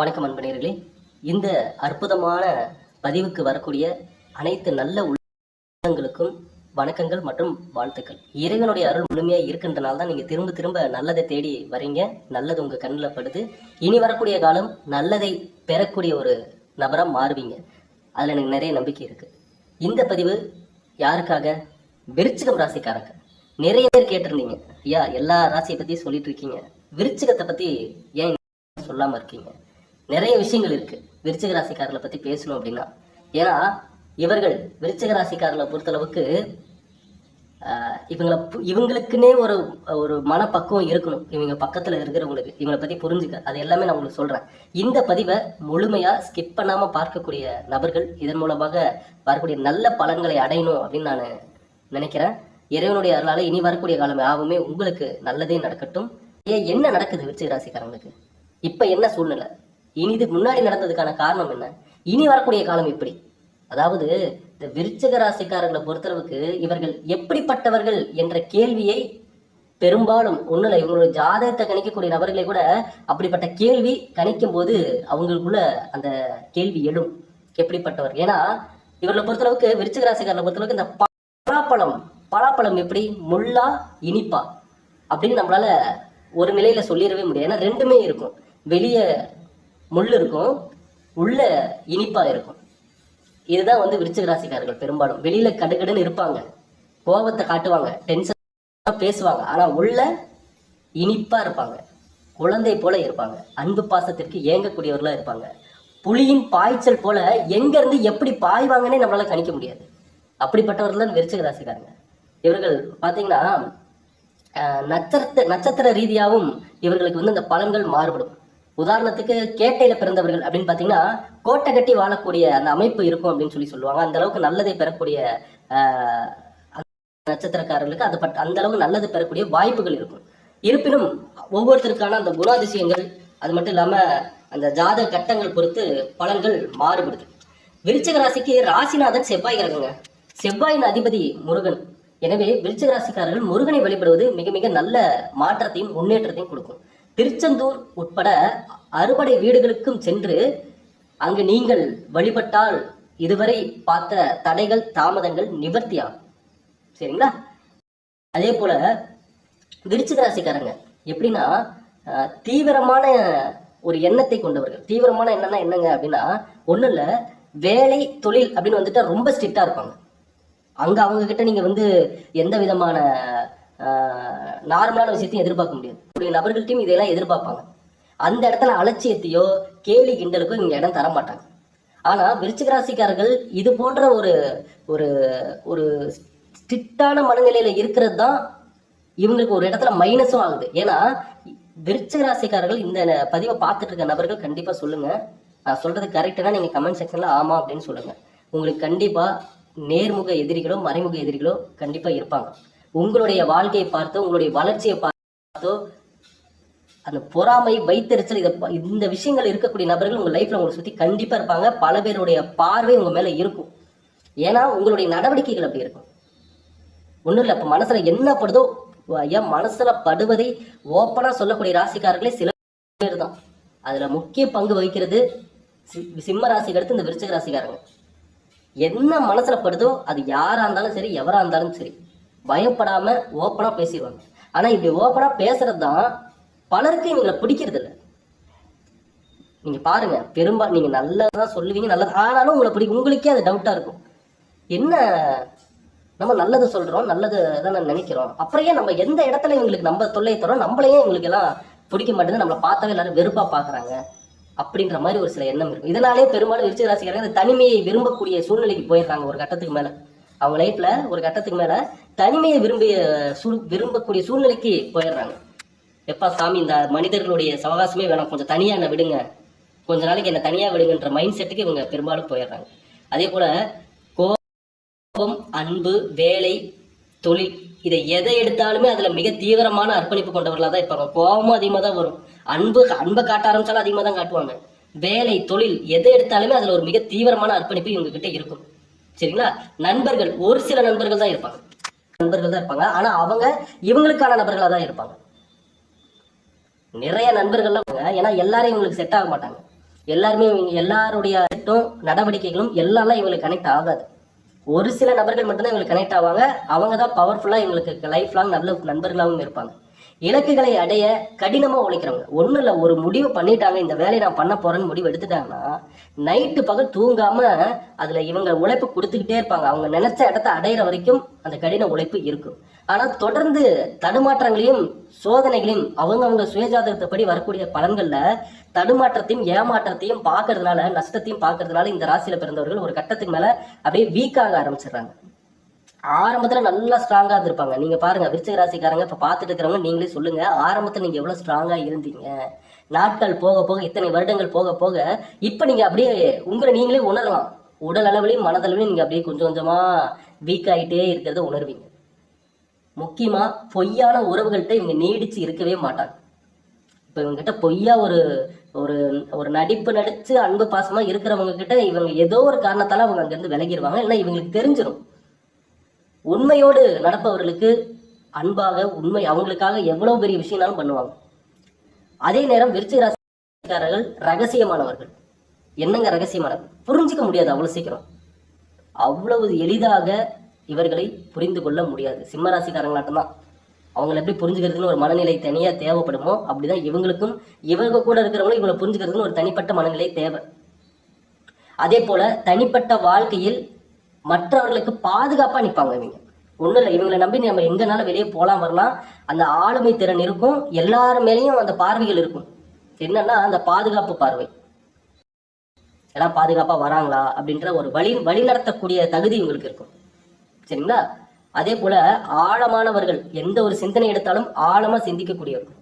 வணக்கம் அன்பனேர்களே இந்த அற்புதமான பதிவுக்கு வரக்கூடிய அனைத்து நல்ல உள்ளங்களுக்கும் வணக்கங்கள் மற்றும் வாழ்த்துக்கள். இறைவனுடைய அருள் முழுமையாக இருக்கின்றனால தான் நீங்கள் திரும்ப திரும்ப நல்லதை தேடி வரீங்க. நல்லது உங்கள் கண்ணில் படுது. இனி வரக்கூடிய காலம் நல்லதை பெறக்கூடிய ஒரு நபராக மாறுவீங்க. அதில் எனக்கு நிறைய நம்பிக்கை இருக்குது இந்த பதிவு யாருக்காக? விருச்சிகம் ராசிக்காரங்க. நிறைய பேர் கேட்டிருந்தீங்க. ஐயா எல்லா ராசியை பற்றி சொல்லிட்டு இருக்கீங்க. விருச்சிகத்தை பற்றி ஏன் சொல்லாம இருக்கீங்க? நிறைய விஷயங்கள் இருக்கு. விருச்சிக ராசிக்காரர்களை பத்தி பேசணும் அப்படின்னா. ஏன்னா இவர்கள் விருச்சிக ராசிக்காரர்களை பொறுத்தளவுக்கு ஆஹ், இவங்கள பு- இவங்களுக்குன்னே ஒரு ஒரு மனப்பக்குவம் இருக்கணும். இவங்க பக்கத்துல இருக்கிறவங்களுக்கு. இவங்களை பத்தி புரிஞ்சுக்க. அது எல்லாமே நான் உங்களுக்கு சொல்றேன். இந்த பதிவை முழுமையா ஸ்கிப் பண்ணாமல் பார்க்கக்கூடிய நபர்கள் இதன் மூலமாக வரக்கூடிய நல்ல பலன்களை அடையணும் அப்படின்னு நான் நினைக்கிறேன். இறைவனுடைய அருளால இனி வரக்கூடிய காலம் யாவுமே உங்களுக்கு நல்லதே நடக்கட்டும். ஏன் என்ன நடக்குது விருச்சிக ராசிக்காரங்களுக்கு? இப்போ என்ன சூழ்நிலை? இனி இதுக்கு முன்னாடி நடந்ததுக்கான காரணம் என்ன? இனி வரக்கூடிய காலம் எப்படி? அதாவது இந்த விருச்சக ராசிக்காரர்களை பொறுத்தளவுக்கு இவர்கள் எப்படிப்பட்டவர்கள் என்ற கேள்வியை பெரும்பாலும் ஒண்ணுல இவங்களோட ஜாதகத்தை கணிக்கக்கூடிய நபர்களை கூட அப்படிப்பட்ட கேள்வி கணிக்கும் போது அவங்களுக்குள்ள அந்த கேள்வி எழும். எப்படிப்பட்டவர்? ஏன்னா இவர்களை பொறுத்தளவுக்கு விருச்சக ராசிக்காரர்களை பொறுத்தளவுக்கு இந்த பலாப்பழம் பலாப்பழம் எப்படி? முள்ளா இனிப்பா அப்படின்னு நம்மளால ஒரு நிலையில சொல்லிடவே முடியாது. ஏன்னா ரெண்டுமே இருக்கும். வெளியே முள் இருக்கும். உள்ள இனிப்பா இருக்கும். இதுதான் வந்து விருச்சிக ராசிக்காரர்கள் பெரும்பாலும். வெளியில கடுகடுன்னு இருப்பாங்க. கோபத்தை காட்டுவாங்க. டென்ஷன் பேசுவாங்க. ஆனா உள்ள இனிப்பா இருப்பாங்க. குழந்தை போல இருப்பாங்க. அன்பு பாசத்திற்கு ஏங்கக்கூடியவர்களா இருப்பாங்க. புலியின் பாய்ச்சல் போல எங்க இருந்து எப்படி பாய்வாங்கன்னே நம்மளால கணிக்க முடியாது. அப்படிப்பட்டவர்கள் தான் விருச்சிக ராசிக்காரங்க. இவர்கள் பாத்தீங்கன்னா நட்சத்திர நட்சத்திர ரீதியாகவும் இவர்களுக்கு வந்து அந்த பலன்கள் மாறுபடும். உதாரணத்துக்கு கேட்டையில பிறந்தவர்கள் அப்படின்னு பாத்தீங்கன்னா கோட்டை கட்டி வாழக்கூடிய அந்த அமைப்பு இருக்கும் அப்படின்னு சொல்லி சொல்லுவாங்க. அந்த அளவுக்கு நல்லதை பெறக்கூடிய நட்சத்திரக்காரர்களுக்கு அது பட் அந்த அளவுக்கு நல்லது பெறக்கூடிய வாய்ப்புகள் இருக்கும். இருப்பினும் ஒவ்வொருத்தருக்கான அந்த குணாதிசயங்கள் அது மட்டும் இல்லாம அந்த ஜாத கட்டங்கள் பொறுத்து பலன்கள் மாறுபடுது. விருச்சக ராசிக்கு ராசிநாதன் செவ்வாய் கிரகங்க. செவ்வாயின் அதிபதி முருகன். எனவே விருச்சக ராசிக்காரர்கள் முருகனை வழிபடுவது மிக மிக நல்ல மாற்றத்தையும் முன்னேற்றத்தையும் கொடுக்கும். திருச்செந்தூர் உட்பட அறுபடை வீடுகளுக்கும் சென்று அங்கு நீங்கள் வழிபட்டால் இதுவரை பார்த்த தடைகள் தாமதங்கள் நிவர்த்தியாகும். சரிங்களா? அதே போல விருச்சிக ராசிக்காரங்க எப்படின்னா தீவிரமான ஒரு எண்ணத்தை கொண்டவர்கள். தீவிரமான எண்ணம்னா என்னங்க அப்படின்னா ஒன்றும் இல்லை வேலை தொழில் அப்படின்னு வந்துட்டா ரொம்ப ஸ்ட்ரிக்டாக இருப்பாங்க. அங்கே அவங்க கிட்ட வந்து எந்த விதமான நார்மலான விஷயத்தையும் எதிர்பார்க்க முடியாது. இருக்கக்கூடிய நபர்கள்ட்டையும் இதெல்லாம் எதிர்பார்ப்பாங்க. அந்த இடத்துல அலட்சியத்தையோ கேலி கிண்டலுக்கோ இங்கே இடம் தர மாட்டாங்க ஆனால் விருச்சிகராசிக்காரர்கள் இது போன்ற ஒரு ஒரு ஒரு ஸ்ட்ரிக்டான மனநிலையில் இருக்கிறது தான் இவங்களுக்கு ஒரு இடத்துல மைனஸும் ஆகுது. ஏன்னா விருச்சிக ராசிக்காரர்கள் இந்த பதிவை பார்த்துட்டு இருக்க நபர்கள் கண்டிப்பாக சொல்லுங்கள் நான் சொல்கிறது கரெக்டுனா நீங்கள் கமெண்ட் செக்ஷனில் ஆமாம் அப்படின்னு சொல்லுங்கள் உங்களுக்கு கண்டிப்பாக நேர்முக எதிரிகளோ மறைமுக எதிரிகளோ கண்டிப்பாக இருப்பாங்க. உங்களுடைய வாழ்க்கையை பார்த்தோ உங்களுடைய வளர்ச்சியை பார்த்தோ அந்த பொறாமை வைத்தறிச்சல் இதை ப- இந்த விஷயங்கள் இருக்கக்கூடிய நபர்கள் உங்கள் லைஃப்ல உங்களை சுற்றி கண்டிப்பாக இருப்பாங்க. பல பேருடைய பார்வை உங்கள் மேலே இருக்கும். ஏன்னா உங்களுடைய நடவடிக்கைகள் அப்படி இருக்கும். ஒன்றும் இல்லை இப்போ மனசில் என்ன படுதோ ஐயா மனசில் படுவதை ஓப்பனாக சொல்லக்கூடிய ராசிக்காரர்களே சில பேர் தான். அதில் முக்கிய பங்கு வகிக்கிறது சி- சிம்ம ராசிக்கு அடுத்து இந்த விருச்சக ராசிக்காரங்க. என்ன மனசில் படுதோ அது யாராக இருந்தாலும் சரி எவராக இருந்தாலும் சரி பயப்படாமல் ஓப்பனாக பேசிடுவாங்க. ஆனால் இப்படி ஓப்பனாக பேசுறது தான் பலருக்கு இவங்களை பிடிக்கிறது இல்லை நீங்க பாருங்க பெரும்பா நீங்க நல்லதா சொல்லுவீங்க நல்லது ஆனாலும் உங்களை பிடிக்கும். உங்களுக்கே அது டவுட்டா இருக்கும். என்ன நம்ம நல்லது சொல்றோம் நல்லது தானே நினைக்கிறோம். அப்புறம் நம்ம எந்த இடத்துல இவங்களுக்கு நம்ம தொல்லை தரோம் நம்மளையே இவங்களுக்கு எல்லாம் பிடிக்க மாட்டேங்குது நம்மளை பார்த்தாவே எல்லாரும் வெறுப்பா பாக்குறாங்க அப்படின்ற மாதிரி ஒரு சில எண்ணம் இருக்கும். இதனாலே பெரும்பாலும் விருச்சிக ராசிக்காரங்க இந்த தனிமையை விரும்பக்கூடிய சூழ்நிலைக்கு போயிருக்காங்க ஒரு கட்டத்துக்கு மேல. அவங்க லைஃப்ல ஒரு கட்டத்துக்கு மேல தனிமையை விரும்பிய சூழ் விரும்பக்கூடிய சூழ்நிலைக்கு போயிடுறாங்க. எப்பா சாமி இந்த மனிதர்களுடைய சவகாசமே வேணாம். கொஞ்சம் தனியாக என்னை விடுங்க. கொஞ்ச நாளைக்கு என்னை தனியாக விடுங்கன்ற மைண்ட் செட்டுக்கு இவங்க பெரும்பாலும் போயிடுறாங்க. அதே போல் கோபம் அன்பு வேலை தொழில் இதை எதை எடுத்தாலுமே அதில் மிக தீவிரமான அர்ப்பணிப்பு கொண்டவர்களாக தான் இருப்பாங்க. கோபமும் அதிகமாக தான் வரும். அன்பு அன்பை காட்ட ஆரம்பிச்சாலும் அதிகமாக தான் காட்டுவாங்க. வேலை தொழில் எதை எடுத்தாலுமே அதில் ஒரு மிக தீவிரமான அர்ப்பணிப்பு இவங்க கிட்ட இருக்கும். சரிங்களா? நண்பர்கள் ஒரு சில நண்பர்கள் தான் இருப்பாங்க. நண்பர்கள் தான் இருப்பாங்க. ஆனால் அவங்க இவங்களுக்கான நபர்களாக தான் இருப்பாங்க. நிறைய நண்பர்கள்லாம் ஏன்னா எல்லாரையும் இவங்களுக்கு செட் ஆக மாட்டாங்க. எல்லாருமே இவங்க எல்லாருடைய நடவடிக்கைகளும் எல்லாம்லாம் இவங்களுக்கு கனெக்ட் ஆகாது. ஒரு சில நபர்கள் மட்டும்தான் இவங்களுக்கு கனெக்ட் ஆவாங்க. அவங்க தான் பவர்ஃபுல்லாக இவங்களுக்கு லைஃப் லாங் நல்ல நண்பர்களாகவும் இருப்பாங்க. இலக்குகளை அடைய கடினமா உழைக்கிறவங்க. ஒன்றும் இல்ல ஒரு முடிவு பண்ணிட்டாங்க இந்த வேலையை நான் பண்ண போறேன்னு முடிவு எடுத்துட்டாங்கன்னா நைட்டு பகல் தூங்காம அதுல இவங்க உழைப்பு கொடுத்துக்கிட்டே இருப்பாங்க. அவங்க நினைச்ச இடத்த அடையிற வரைக்கும் அந்த கடின உழைப்பு இருக்கும். ஆனா தொடர்ந்து தடுமாற்றங்களையும் சோதனைகளையும் அவங்கவுங்க அவங்க சுயஜாதகத்தைப்படி வரக்கூடிய பலன்கள்ல தடுமாற்றத்தையும் ஏமாற்றத்தையும் பார்க்கறதுனால நஷ்டத்தையும் பார்க்கறதுனால இந்த ராசியில பிறந்தவர்கள் ஒரு கட்டத்துக்கு மேல அப்படியே வீக்காக ஆரம்பிச்சிடுறாங்க. ஆரம்பத்துல நல்லா ஸ்ட்ராங்கா இருந்திருப்பாங்க. நீங்க பாருங்க விருச்சிக ராசிக்காரங்க இப்ப பார்த்துட்டு இருக்கிறவங்க நீங்களே சொல்லுங்க ஆரம்பத்துல நீங்க எவ்வளவு ஸ்ட்ராங்கா இருந்தீங்க? நாட்கள் போக போக இத்தனை வருடங்கள் போக போக இப்ப நீங்க அப்படியே உங்களை நீங்களே உணரலாம். உடல் அளவுலையும் மனதளவிலையும் நீங்க அப்படியே கொஞ்சம் கொஞ்சமா வீக் ஆகிட்டே இருக்கிறத உணர்வீங்க. முக்கியமா பொய்யான உறவுகள்கிட்ட இவங்க நீடிச்சு இருக்கவே மாட்டாங்க. இப்ப இவங்க கிட்ட பொய்யா ஒரு ஒரு ஒரு நடிப்பு நடிச்சு அன்பு பாசமா இருக்கிறவங்க கிட்ட இவங்க ஏதோ ஒரு காரணத்தால அவங்க அங்கேருந்து விலகிடுவாங்க இல்லை இவங்களுக்கு தெரிஞ்சிடும் உண்மையோடு நடப்பவர்களுக்கு அன்பாக உண்மை அவங்களுக்காக எவ்வளவு பெரிய விஷயம்னாலும் பண்ணுவாங்க. அதே நேரம் விருச்சிக ராசிக்காரர்கள் ரகசியமானவர்கள். என்னங்க ரகசியமானவர் புரிஞ்சுக்க முடியாது அவ்வளோ சீக்கிரம். அவ்வளவு எளிதாக இவர்களை புரிந்து கொள்ள முடியாது. சிம்ம ராசிக்காரங்களாட்டம் தான் அவங்களை எப்படி புரிஞ்சுக்கிறதுன்னு ஒரு மனநிலை தனியாக தேவைப்படுமோ அப்படிதான் இவங்களுக்கும் இவங்க கூட இருக்கிறவங்களும் இவங்களை புரிஞ்சுக்கிறதுன்னு ஒரு தனிப்பட்ட மனநிலை தேவை. அதே போல தனிப்பட்ட வாழ்க்கையில் மற்றவர்களுக்கு பாதுகாப்பா நிற்பாங்க இவங்க. ஒன்றும் இல்லை இவங்களை நம்பி நம்ம எங்கனாலும் வெளியே போகலாம் வரலாம். அந்த ஆளுமை திறன் இருக்கும். எல்லார் மேலேயும் அந்த பார்வைகள் இருக்கும். என்னன்னா அந்த பாதுகாப்பு பார்வை. எல்லாம் பாதுகாப்பாக வராங்களா அப்படின்ற ஒரு வழி வழி நடத்தக்கூடிய தகுதி இவங்களுக்கு இருக்கும். சரிங்களா? அதே போல ஆழமானவர்கள் எந்த ஒரு சிந்தனை எடுத்தாலும் ஆழமாக சிந்திக்கக்கூடியவர்கள்.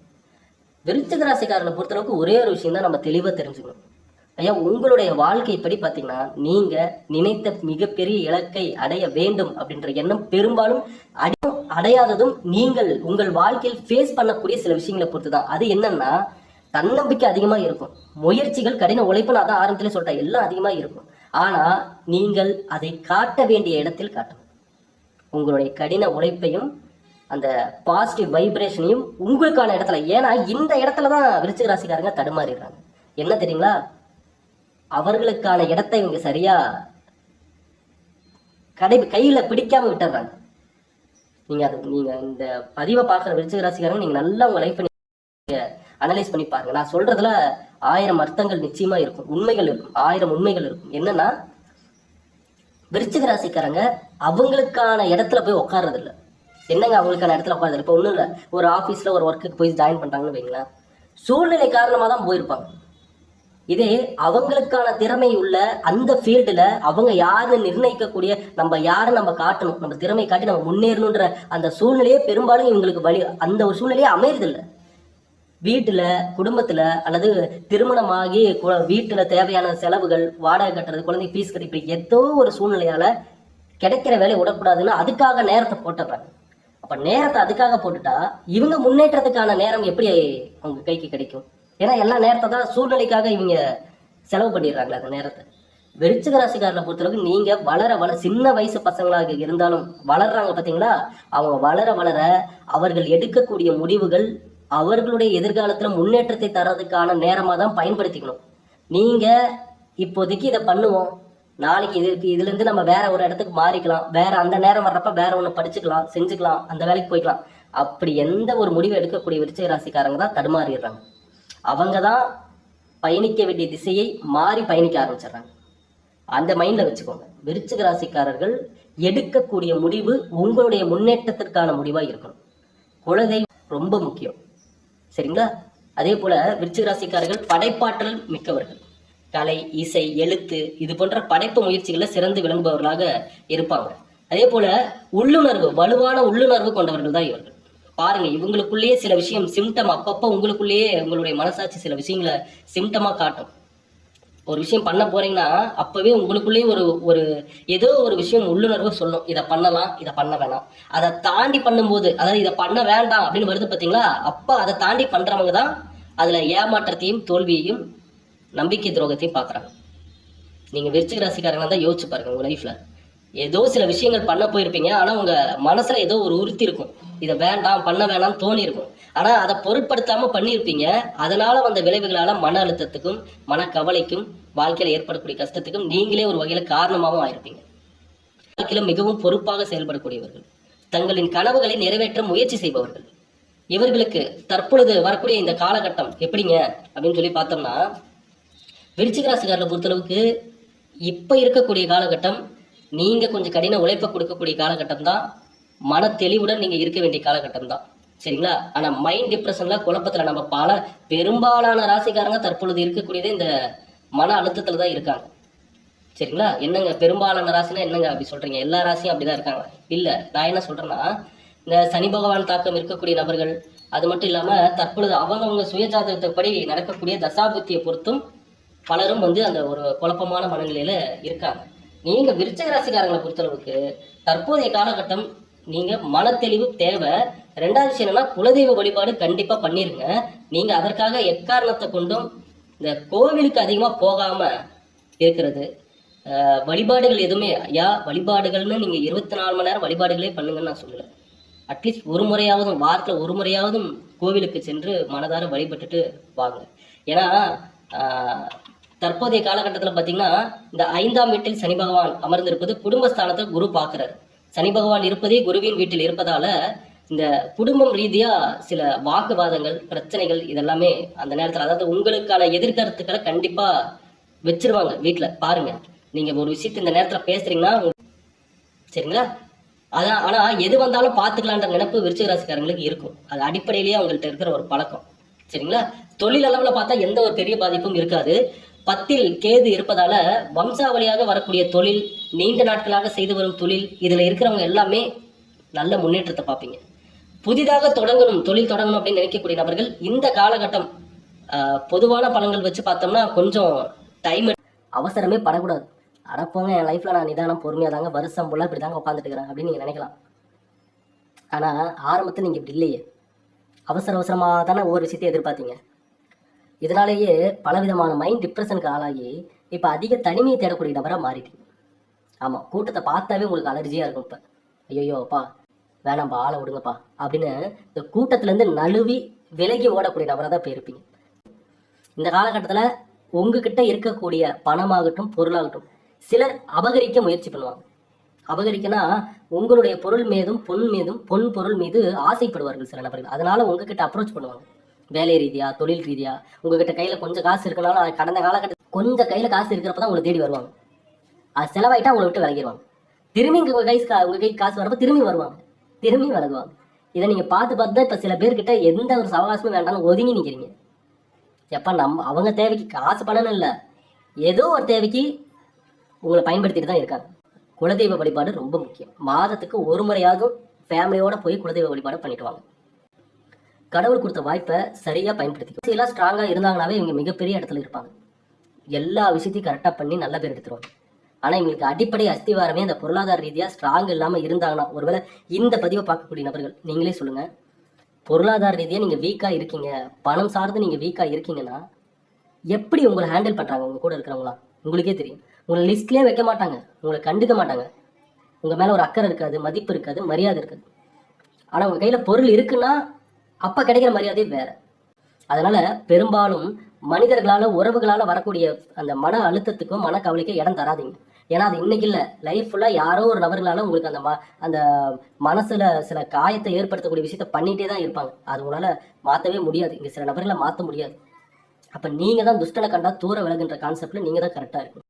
விருச்சிக ராசிக்காரனை பொறுத்தளவுக்கு ஒரே ஒரு விஷயம் தான் நம்ம தெளிவாக தெரிஞ்சுக்கணும். ஐயா உங்களுடைய வாழ்க்கைப்படி பார்த்தீங்கன்னா நீங்கள் நினைத்த மிகப்பெரிய இலக்கை அடைய வேண்டும் அப்படின்ற எண்ணம் பெரும்பாலும் அடையும் அடையாததும் நீங்கள் உங்கள் வாழ்க்கையில் ஃபேஸ் பண்ணக்கூடிய சில விஷயங்களை பொறுத்து தான் அது என்னன்னா தன்னம்பிக்கை அதிகமாக இருக்கும். முயற்சிகள் கடின உழைப்பு நான் தான் ஆரம்பத்திலே சொல்லிட்டேன் எல்லாம் அதிகமாக இருக்கும். ஆனால் நீங்கள் அதை காட்ட வேண்டிய இடத்தில் காட்டணும். உங்களுடைய கடின உழைப்பையும் அந்த பாசிட்டிவ் வைப்ரேஷனையும் உங்களுக்கான இடத்துல ஏன்னா இந்த இடத்துல தான் விருச்சிக ராசிக்காரங்க தடுமாறிடுறாங்க. என்ன தெரியுங்களா? அவர்களுக்கான இடத்தை இவங்க சரியா கடை கையில பிடிக்காம விட்டுறாங்க நீங்க அது நீங்க இந்த பதிவை பார்க்குற விருச்சிக ராசிக்காரங்க நீங்க நல்லா உங்க லைஃப் அனலைஸ் பண்ணி பாருங்க. நான் சொல்றதுல ஆயிரம் அர்த்தங்கள் நிச்சயமா இருக்கும். உண்மைகள் இருக்கும். ஆயிரம் உண்மைகள் இருக்கும். என்னன்னா விருச்சிக ராசிக்காரங்க அவங்களுக்கான இடத்துல போய் உட்கார்றது இல்ல என்னங்க அவங்களுக்கான இடத்துல உட்கார்றது இப்போ ஒன்றும் இல்லை ஒரு ஆஃபீஸில் ஒரு ஒர்க்குக்கு போய் ஜாயின் பண்ணுறாங்கன்னு வைங்களேன். சூழ்நிலை காரணமாக தான் போயிருப்பாங்க. இதே அவங்களுக்கான திறமை உள்ள அந்த ஃபீல்டில் அவங்க யாருன்னு நிர்ணயிக்கக்கூடிய நம்ம யாரை நம்ம காட்டணும் நம்ம திறமை காட்டி நம்ம முன்னேறணுன்ற அந்த சூழ்நிலையே பெரும்பாலும் இவங்களுக்கு வழி அந்த ஒரு சூழ்நிலையே அமையறதில்லை. வீட்டில் குடும்பத்தில் அல்லது திருமணமாகி கு- வீட்டில் தேவையான செலவுகள் வாடகை கட்டுறது குழந்தை ஃபீஸ் கட்டி இப்படி ஏதோ ஒரு சூழ்நிலையால் கிடைக்கிற வேலையை விடக்கூடாதுன்னு அதுக்காக நேரத்தை போட்டுடுறாங்க அப்போ நேரத்தை அதுக்காக போட்டுட்டா இவங்க முன்னேற்றத்துக்கான நேரம் எப்படி அவங்க கைக்கு கிடைக்கும்? ஏன்னா எல்லா நேரத்தை தான் சூழ்நிலைக்காக இவங்க செலவு பண்ணிடுறாங்களே அந்த நேரத்தை. வெளிச்சக ராசிக்காரனை பொறுத்தளவுக்கு நீங்க வளர வள சின்ன வயசு பசங்களாக இருந்தாலும் வளர்றாங்க பாத்தீங்களா? அவங்க வளர வளர அவர்கள் எடுக்கக்கூடிய முடிவுகள் அவர்களுடைய எதிர்காலத்துல முன்னேற்றத்தை தரதுக்கான நேரமா தான் பயன்படுத்திக்கணும். நீங்க இப்போதைக்கு இதை பண்ணுவோம். நாளைக்கு இதுக்கு இதுல இருந்து நம்ம வேற ஒரு இடத்துக்கு மாறிக்கலாம். வேற அந்த நேரம் வர்றப்ப வேற ஒண்ணு படிச்சுக்கலாம் செஞ்சுக்கலாம் அந்த வேலைக்கு போய்க்கலாம். அப்படி எந்த ஒரு முடிவு எடுக்கக்கூடிய விருச்சிக ராசிக்காரங்க தான் தடுமாறிடுறாங்க. அவங்க தான் பயணிக்க வேண்டிய திசையை மாறி பயணிக்க ஆரம்பிச்சிடுறாங்க. அந்த மைண்டில் வச்சுக்கோங்க. விருச்சிக ராசிக்காரர்கள் எடுக்கக்கூடிய முடிவு உங்களுடைய முன்னேற்றத்திற்கான முடிவாக இருக்கணும். குலதெய்வம் ரொம்ப முக்கியம். சரிங்களா? அதே போல விருச்சிக ராசிக்காரர்கள் படைப்பாற்றல் மிக்கவர்கள். கலை இசை எழுத்து இது போன்ற படைப்பு முயற்சிகளில் சிறந்து விளங்குபவர்களாக இருப்பாங்க. அதே போல உள்ளுணர்வு வலுவான உள்ளுணர்வு கொண்டவர்கள் தான் இவர்கள். பாருங்க இவங்களுக்குள்ளேயே சில விஷயம் சிம்டம் அப்பப்போ உங்களுக்குள்ளேயே உங்களுடைய மனசாட்சி சில விஷயங்களை சிம்டமாக காட்டும். ஒரு விஷயம் பண்ண போறீங்கன்னா அப்பவே உங்களுக்குள்ளேயே ஒரு ஒரு ஏதோ ஒரு விஷயம் உள்ளுணர்வு சொல்லும். இதை பண்ணலாம் இதை பண்ண வேணாம். அதை தாண்டி பண்ணும்போது அதாவது இதை பண்ண வேண்டாம் அப்படின்னு வருது பார்த்தீங்களா? அப்போ அதை தாண்டி பண்றவங்க தான் அதுல ஏமாற்றத்தையும் தோல்வியையும் நம்பிக்கை துரோகத்தையும் பார்க்குறாங்க. நீங்க விருச்சிக ராசிக்காரங்க தான் யோசிச்சு பாருங்க உங்க லைஃப்ல ஏதோ சில விஷயங்கள் பண்ண போயிருப்பீங்க ஆனா உங்க மனசுல ஏதோ ஒரு உறுத்தி இருக்கும். இதை வேண்டாம் பண்ண வேணாம்னு தோணியிருக்கும் ஆனால் ஆனா அதை பொருட்படுத்தாம பண்ணியிருப்பீங்க. அதனால வந்த விளைவுகளால மன அழுத்தத்துக்கும் மன கவலைக்கும் வாழ்க்கையில ஏற்படக்கூடிய கஷ்டத்துக்கும் நீங்களே ஒரு வகையில காரணமாகவும் ஆயிருப்பீங்க. வாழ்க்கையில மிகவும் பொறுப்பாக செயல்படக்கூடியவர்கள். தங்களின் கனவுகளை நிறைவேற்ற முயற்சி செய்பவர்கள். இவர்களுக்கு தற்பொழுது வரக்கூடிய இந்த காலகட்டம் எப்படிங்க? அப்படின்னு சொல்லி பார்த்தோம்னா விருச்சிகராசிக்காரரை பொறுத்தளவுக்கு இப்போ இருக்கக்கூடிய காலகட்டம் நீங்கள் கொஞ்சம் கடின உழைப்பை கொடுக்கக்கூடிய காலகட்டம் தான் மன தெளிவுடன் நீங்கள் இருக்க வேண்டிய காலகட்டம் தான் சரிங்களா? ஆனால் மைண்ட் டிப்ரெஷனில் குழப்பத்தில் நம்ம பல பெரும்பாலான ராசிக்காரங்க தற்பொழுது இருக்கக்கூடியதே இந்த மன அழுத்தத்தில் தான் இருக்காங்க. சரிங்களா? என்னங்க பெரும்பாலான ராசினா என்னங்க அப்படி சொல்கிறீங்க எல்லா ராசியும் அப்படிதான் இருக்காங்க. இல்லை நான் என்ன சொல்கிறேன்னா இந்த சனி பகவான் தாக்கம் இருக்கக்கூடிய நபர்கள் அது மட்டும் இல்லாமல் தற்பொழுது அவங்கவுங்க சுயஜாதகத்தைப்படி நடக்கக்கூடிய தசாபுத்தியை பொறுத்தும் பலரும் வந்து அந்த ஒரு குழப்பமான மனநிலையில் இருக்காங்க. நீங்கள் விருச்சக ராசிக்காரங்களை பொறுத்தளவுக்கு தற்போதைய காலகட்டம் நீங்க மனத்தெளிவு தேவை. ரெண்டாவது விஷயம் என்னன்னா குலதெய்வ வழிபாடு கண்டிப்பா பண்ணிருங்க. நீங்க அதற்காக எக்காரணத்தை கொண்டும் இந்த கோவிலுக்கு அதிகமா போகாம இருக்கிறது. வழிபாடுகள் எதுவுமே ஐயா வழிபாடுகள்னு நீங்கள் இருபத்தி நாலு மணி நேரம் வழிபாடுகளே பண்ணுங்கன்னு நான் சொல்லலை. அட்லீஸ்ட் ஒரு முறையாவதும் வாரத்தில் ஒரு முறையாவதும் கோவிலுக்கு சென்று மனதார வழிபட்டுட்டு வாங்க. ஏன்னா தற்போதைய காலகட்டத்தில் பார்த்தீங்கன்னா இந்த ஐந்தாம் வீட்டில் சனி பகவான் அமர்ந்திருப்பது குடும்பஸ்தானத்தை குரு பார்க்குறாரு சனி பகவான் இருப்பதே குருவின் வீட்டில் இருப்பதால இந்த குடும்பம் ரீதியா சில வாக்குவாதங்கள் பிரச்சனைகள் இதெல்லாமே அந்த நேரத்தில் அதாவது உங்களுக்கான எதிர்கருத்துக்களை கண்டிப்பா வச்சிருவாங்க வீட்டில் பாருங்க. நீங்க ஒரு விஷயத்த இந்த நேரத்துல பேசுறீங்கன்னா சரிங்களா? அதான் ஆனா எது வந்தாலும் பார்த்துக்கலான்ற நினைப்பு விருச்சிக ராசிக்காரங்களுக்கு இருக்கும். அது அடிப்படையிலேயே அவங்கள்ட்ட இருக்கிற ஒரு பழக்கம். சரிங்களா? தொழில் அளவுல பார்த்தா எந்த ஒரு பெரிய பாதிப்பும் இருக்காது. பத்தில் கேது இருப்பதால வம்சாவளியாக வரக்கூடிய தொழில் நீண்ட நாட்களாக செய்து வரும் தொழில் இதில் இருக்கிறவங்க எல்லாமே நல்ல முன்னேற்றத்தை பார்ப்பீங்க. புதிதாக தொடங்கணும் தொழில் தொடங்கணும் அப்படின்னு நினைக்கக்கூடிய நபர்கள் இந்த காலகட்டம் பொதுவான பலன்கள் வச்சு பார்த்தோம்னா கொஞ்சம் டைம் அவசரமே படக்கூடாது. அடப்போங்க என் லைஃப்பில் நான் நிதானம் பொறுமையாக தாங்க வருஷம் ஃபுல்லாக இப்படி தாங்க உட்காந்துட்டு இருக்கிறேன் அப்படின்னு நீங்கள் நினைக்கலாம். ஆனால் ஆரம்பத்தில் நீங்கள் இப்படி இல்லையே. அவசர அவசரமாக தானே ஒவ்வொரு விஷயத்தையும் எதிர்பார்த்தீங்க. இதனாலேயே பலவிதமான மைண்ட் டிப்ரெஷனுக்கு ஆளாகி இப்போ அதிக தனிமையை தேடக்கூடிய நபராக மாறிட்டீங்க. ஆமாம் கூட்டத்தை பார்த்தாவே உங்களுக்கு அலர்ஜியாக இருக்கும் இப்போ. ஐயோப்பா வேணாம்ப்பா ஆளை விடுங்கப்பா அப்படின்னு இந்த கூட்டத்துலேருந்து நழுவி விலகி ஓடக்கூடிய நபராக தான் போயிருப்பீங்க இந்த காலகட்டத்தில் உங்ககிட்ட இருக்கக்கூடிய பணமாகட்டும் பொருளாகட்டும் சிலர் அபகரிக்க முயற்சி பண்ணுவாங்க. அபகரிக்கனா உங்களுடைய பொருள் மீதும் பொன் மீதும் பொன் பொருள் மீது ஆசைப்படுவார்கள் சில நபர்கள். அதனால உங்ககிட்ட அப்ரோச் பண்ணுவாங்க. வேலை ரீதியா தொழில் ரீதியா உங்ககிட்ட கையில கொஞ்சம் காசு இருக்கனால கடந்த காலகட்டத்தில் கொஞ்சம் கையில காசு இருக்கிறப்ப தான் உங்களை தேடி வருவாங்க. அது செலவாயிட்டா அவங்கள விட்டு விலகிடுவாங்க திரும்பி உங்கள் கை உங்கள் கைக்கு காசு வரப்போ திரும்பி வருவாங்க. திரும்பி விலகுவாங்க. இதை நீங்கள் பார்த்து பார்த்து தான் இப்போ சில பேர்கிட்ட எந்த ஒரு சவகாசமும் வேண்டாம்னு ஒதுங்கி நிற்கிறீங்க எப்போ நம்ம அவங்க தேவைக்கு காசு பணம்னு இல்லை. ஏதோ ஒரு தேவைக்கு உங்களை பயன்படுத்திட்டு தான் இருக்காங்க. குலதெய்வ வழிபாடு ரொம்ப முக்கியம். மாதத்துக்கு ஒரு முறையாவது ஃபேமிலியோட போய் குலதெய்வ வழிபாடு பண்ணிட்டு வாங்க. கடவுள் கொடுத்த வாய்ப்பை சரியாக பயன்படுத்திக்கோ எல்லாம் ஸ்ட்ராங்காக இருந்தாங்கனாவே இவங்க மிகப்பெரிய இடத்துல இருப்பாங்க. எல்லா விஷயத்தையும் கரெக்டாக பண்ணி நல்ல பேர் எடுத்துருவாங்க. ஆனால் இவங்களுக்கு அடிப்படை அஸ்திவாரமே அந்த பொருளாதார ரீதியாக ஸ்ட்ராங் இல்லாமல் இருந்தாங்கன்னா ஒருவேளை இந்த பதிவை பார்க்கக்கூடிய நபர்கள் நீங்களே சொல்லுங்கள் பொருளாதார ரீதியாக நீங்கள் வீக்காக இருக்கீங்க பணம் சார்ந்து நீங்கள் வீக்காக இருக்கீங்கன்னா எப்படி உங்களை ஹேண்டில் பண்ணுறாங்க உங்கள் கூட இருக்கிறவங்களா? உங்களுக்கே தெரியும். உங்களை லிஸ்ட்லேயே வைக்க மாட்டாங்க. உங்களை கண்டுக்க மாட்டாங்க. உங்கள் மேலே ஒரு அக்கறை இருக்காது மதிப்பு இருக்காது மரியாதை இருக்காது. ஆனால் உங்கள் கையில் பொருள் இருக்குன்னா அப்போ கிடைக்கிற மரியாதை வேறு. அதனால் பெரும்பாலும் மனிதர்களால் உறவுகளால் வரக்கூடிய அந்த மன அழுத்தத்துக்கும் மன கவலைக்கும் இடம் தராதீங்க. ஏன்னா அது இன்னைக்கு இல்லை. லைஃப் ஃபுல்லாக யாரோ ஒரு நபர்களால உங்களுக்கு அந்த ம- அந்த மனசில் சில காயத்தை ஏற்படுத்தக்கூடிய விஷயத்த பண்ணிகிட்டே தான் இருப்பாங்க. அது உங்களால் மாற்றவே முடியாது. இங்கே சில நபர்களை மாற்ற முடியாது. அப்போ நீங்கள் தான் துஷ்டனை கண்டா தூர விலகுன்ற கான்செப்டில் நீங்கள் தான் கரெக்டாக இருக்கணும்.